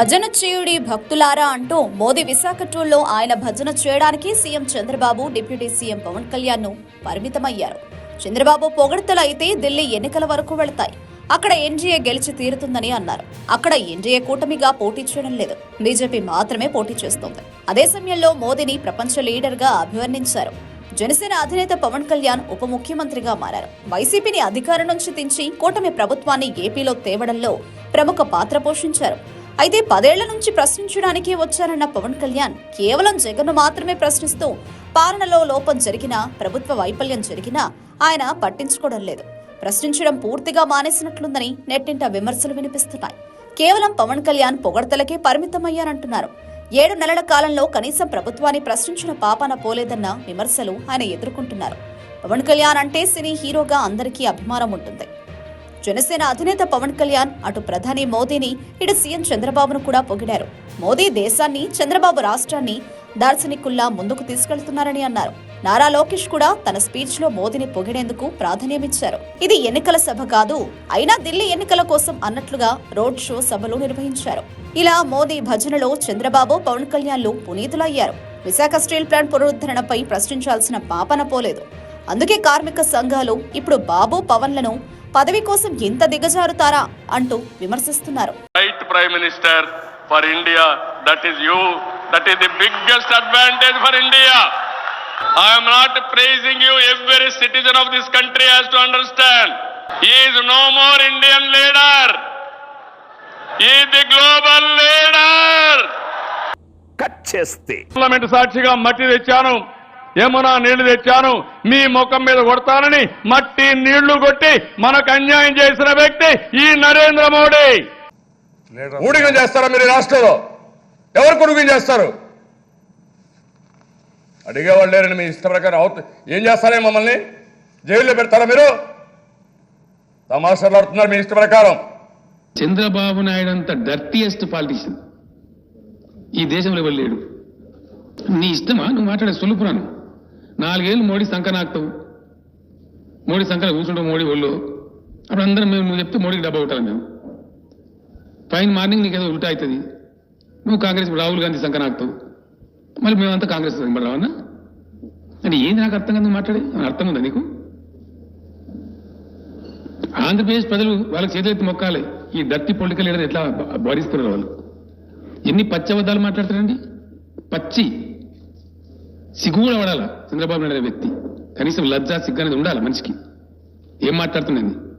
భజన చేయుడి భక్తులారా అంటూ మోదీ విశాఖ టూర్లో ఆయన భజన చేయడానికి CM Chandrababu deputy CM Pawan కళ్యాణ్ను పరిమితమయ్యారు. చంద్రబాబు పొగడ్తలు అయితే ఢిల్లీ ఎన్నికల వరకు వెళతాయి. అక్కడ ఎన్డీఏ గెలిచి తీరుతుందని అన్నారు. అక్కడ ఎన్డీఏ కూటమిగా పోటీ చేయడం లేదు. బీజేపీ మాత్రమే పోటీ చేస్తోంది. అదే సమయంలో మోదీని ప్రపంచ లీడర్గా అభివర్ణించారు. జనసేన అధినేత పవన్ కళ్యాణ్ ఉప ముఖ్యమంత్రిగా మారారు. వైసీపీని అధికారం నుంచి దించి కూటమి ప్రభుత్వాన్ని ఏపీలో తేవడంలో ప్రముఖ పాత్ర పోషించారు. అయితే పదేళ్ళ నుంచి ప్రశ్నించడానికే వచ్చారన్న పవన్ కళ్యాణ్ కేవలం జగన్ను మాత్రమే ప్రశ్నిస్తూ పాలనలో లోపం జరిగినా ప్రభుత్వ వైఫల్యం జరిగినా ఆయన పట్టించుకోవడం లేదు. ప్రశ్నించడం పూర్తిగా మానేసినట్లుందని నెట్టింట విమర్శలు వినిపిస్తున్నాయి. కేవలం పవన్ కళ్యాణ్ పొగడ్తలకే పరిమితమయ్యారంటున్నారు. ఏడు నెలల కాలంలో కనీసం ప్రభుత్వాన్ని ప్రశ్నించిన పాపాన పోలేదన్న విమర్శలు ఆయన ఎదుర్కొంటున్నారు. పవన్ కళ్యాణ్ అంటే సినీ హీరోగా అందరికీ అభిమానం ఉంటుంది. జనసేన అధినేత పవన్ కళ్యాణ్ అటు ప్రధాని మోదీని ఇటు సీఎం చంద్రబాబును కూడా పొగిడారు. మోదీ దేశాన్ని చంద్రబాబు రాష్ట్రాన్ని దార్శనికుల్లా ముందుకు తీసుకెళ్తున్నారని అన్నారు. నారా లోకేష్ కూడా తన స్పీచ్లో మోదీని పొగిడేందుకు ప్రాధాన్యమిచ్చారు. ఇది ఎన్నికల సభ కాదు అయినా ఢిల్లీ ఎన్నికల కోసం అన్నట్లుగా రోడ్ షో సభలు నిర్వహించారు. ఇలా మోదీ భజనలో చంద్రబాబు పవన్ కళ్యాణ్లు పునీతులయ్యారు. విశాఖ స్టీల్ ప్లాంట్ పునరుద్ధరణపై ప్రశ్నించాల్సిన పాపన పోలేదు. అందుకే కార్మిక సంఘాలు ఇప్పుడు బాబు పవన్లను పదవి కోసం ఎంత దిగజారుతారా అంటూ విమర్శిస్తున్నారు you every citizen of this country has to understand he is no more indian leader he is the global leader cut చేస్తే పార్లమెంట్ సాక్షిగా మట్టి తెచ్చాను యమునా నీళ్ళు తెచ్చాను. మీ ముఖం మీద కొడతానని మట్టి నీళ్ళు కొట్టి మనకు అన్యాయం చేసిన వ్యక్తి ఈ నరేంద్ర మోడీ. ఊడిగం చేస్తారా మీరు రాష్ట్రంలో? ఎవరు కొడుకు చేస్తారు? అడిగేవాళ్ళు లేరని మీ ఇష్ట ప్రకారం అవుతు ఏం చేస్తారే మమ్మల్ని? జైల్లో పెడతారా మీరు? తమాషాలు ఆడుతున్నారు మీ ఇష్ట ప్రకారం. చంద్రబాబు నాయుడు అంత డర్టీయెస్ట్ పాలిటిషియన్. ఈ దేశంలో లేడు? నీ ఇష్టమా? నువ్వు మాట్లాడే సులుపురాను. నాలుగేళ్ళు మోడీ సంఖ నాకుతావు మోడీ సంఖలో కూర్చుంటాం మోడీ ఒళ్ళు. అప్పుడు అందరం మేము నువ్వు చెప్తే మోడీకి డబ్బా కొట్టాలి మేము. ఫైన్ మార్నింగ్ నీకు ఏదో ఉల్టా అవుతుంది. నువ్వు కాంగ్రెస్ రాహుల్ గాంధీ సంఖ నాకుతావు మళ్ళీ మేమంతా కాంగ్రెస్ రావన్నా అంటే ఏంది నాకు అర్థం కదా మాట్లాడి అర్థం ఉందా నీకు? ఆంధ్రప్రదేశ్ ప్రజలు వాళ్ళకి చేతులెత్తి మొక్కాలి. ఈ దత్తి పొలిటికల్ లీడర్ ఎట్లా భరిస్తున్నారు వాళ్ళు? ఎన్ని పచ్చి మాట్లాడతారండి పచ్చి. సిగ్గు కూడా పడాలా? చంద్రబాబు నాయుడు వ్యక్తి. కనీసం లజ్జా సిగ్గు అనేది ఉండాలి మనిషికి? ఏం మాట్లాడుతున్నాను